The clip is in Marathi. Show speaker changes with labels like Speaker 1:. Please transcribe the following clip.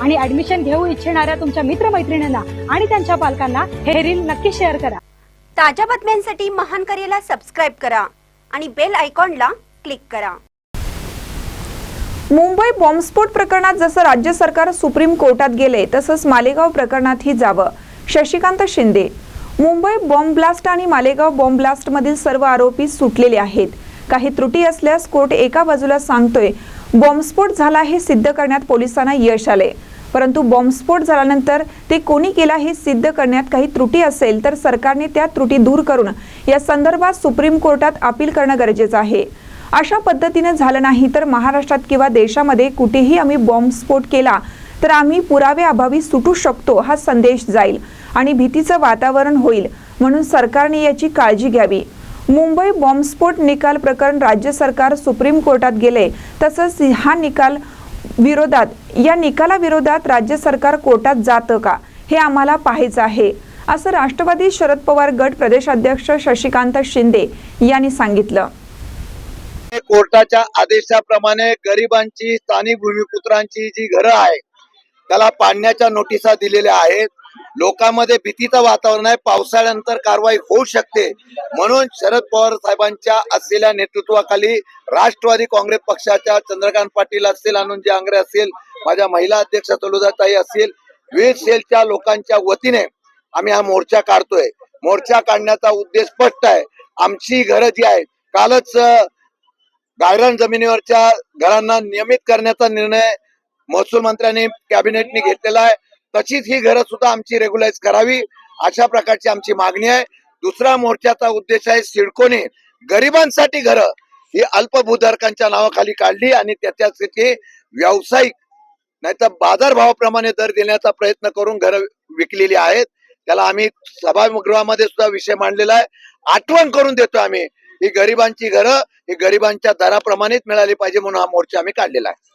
Speaker 1: आणि ऍडमिशन घेऊ इच्छिणाऱ्या तुमच्या मित्रमैत्रिणींना आणि त्यांच्या पालकांना हे रील नक्की शेअर करा.
Speaker 2: ताज्या बातम्यांसाठी महान करेला सबस्क्राईब करा आणि बेल आयकॉनला क्लिक करा.
Speaker 3: मुंबई बॉम्बस्फोट प्रकरणात जसं राज्य सरकार सुप्रीम कोर्टात गेले तसंच मालेगाव प्रकरणातही जावं. शशिकांत शिंदे मुंबई बॉम्ब ब्लास्ट आणि मालेगाव बॉम्ब ब्लास्ट मधील सर्व आरोपी सुटलेले आहेत. काही त्रुटी असल्यास कोर्ट एका बाजूला सांगतोय बॉम्बस्फोट झाला हे सिद्ध करण्यात पोलिसांना यश आले परंतु बॉम्बस्फोट झाल्यानंतर ते कोणी केला हे सिद्ध करण्यात काही त्रुटी असेल तर सरकारने त्या त्रुटी दूर करून या संदर्भात सुप्रीम कोर्टात अपील करणं गरजेचं आहे. अशा पद्धतीनं झालं नाही तर महाराष्ट्रात किंवा देशामध्ये कुठेही आम्ही बॉम्बस्फोट केला तर आम्ही पुरावे अभावी सुटू शकतो हा संदेश जाईल आणि भीतीचं वातावरण होईल म्हणून सरकारने याची काळजी घ्यावी. मुंबई बॉम्बस्फोट निकाल प्रकरण राज्य सरकार सुप्रीम कोर्टात गेले तसंच हा निकाल विरोधात या निकालाविरोधात राज्य सरकार कोर्टात जातं का? हे आम्हाला पाहायचं आहे. असं राष्ट्रवादी शरद पवार गट प्रदेशाध्यक्ष शशिकांत शिंदे यांनी सांगितलं.
Speaker 4: कोर्टाच्या आदेशाप्रमाणे गरिबांची स्थानिक भूमिपुत्रांची जी घरं आहे त्याला पाडण्याच्या नोटिसा दिलेल्या आहेत. लोकांमध्ये भीतीचं वातावरण आहे. पावसाळ्यानंतर कारवाई होऊ शकते. म्हणून शरद पवार साहेबांच्या असलेल्या नेतृत्वाखाली राष्ट्रवादी काँग्रेस पक्षाच्या चंद्रकांत पाटील असतील अनुज आंग्रे असतील माझ्या महिला अध्यक्ष तलुदाताई असतील विविध सेलच्या लोकांच्या वतीने आम्ही हा मोर्चा काढतोय. मोर्चा काढण्याचा उद्देश स्पष्ट आहे. आमची घरं जी आहेत कालच गायरान जमिनीवरच्या घरांना नियमित करण्याचा निर्णय महसूल मंत्र्यांनी कॅबिनेटने घेतलेला आहे. तशीच ही घरं सुद्धा आमची रेग्युलाइज करावी. अशा प्रकारची आमची मागणी आहे. दुसरा मोर्चाचा उद्देश आहे सिडकोने. गरिबांसाठी घरं ही अल्पभूधारकांच्या नावाखाली काढली आणि त्याच्यासाठी व्यावसायिक नाहीतर बाजारभावाप्रमाणे दर देण्याचा प्रयत्न करून घरं विकलेली आहेत. त्याला आम्ही सभागृहामध्ये सुद्धा विषय मांडलेला आहे. आठवण करून देतो आम्ही. ही गरिबांची घरं ही गरिबांच्या दराप्रमाणेच मिळाली पाहिजे म्हणून हा मोर्चा आम्ही काढलेला आहे.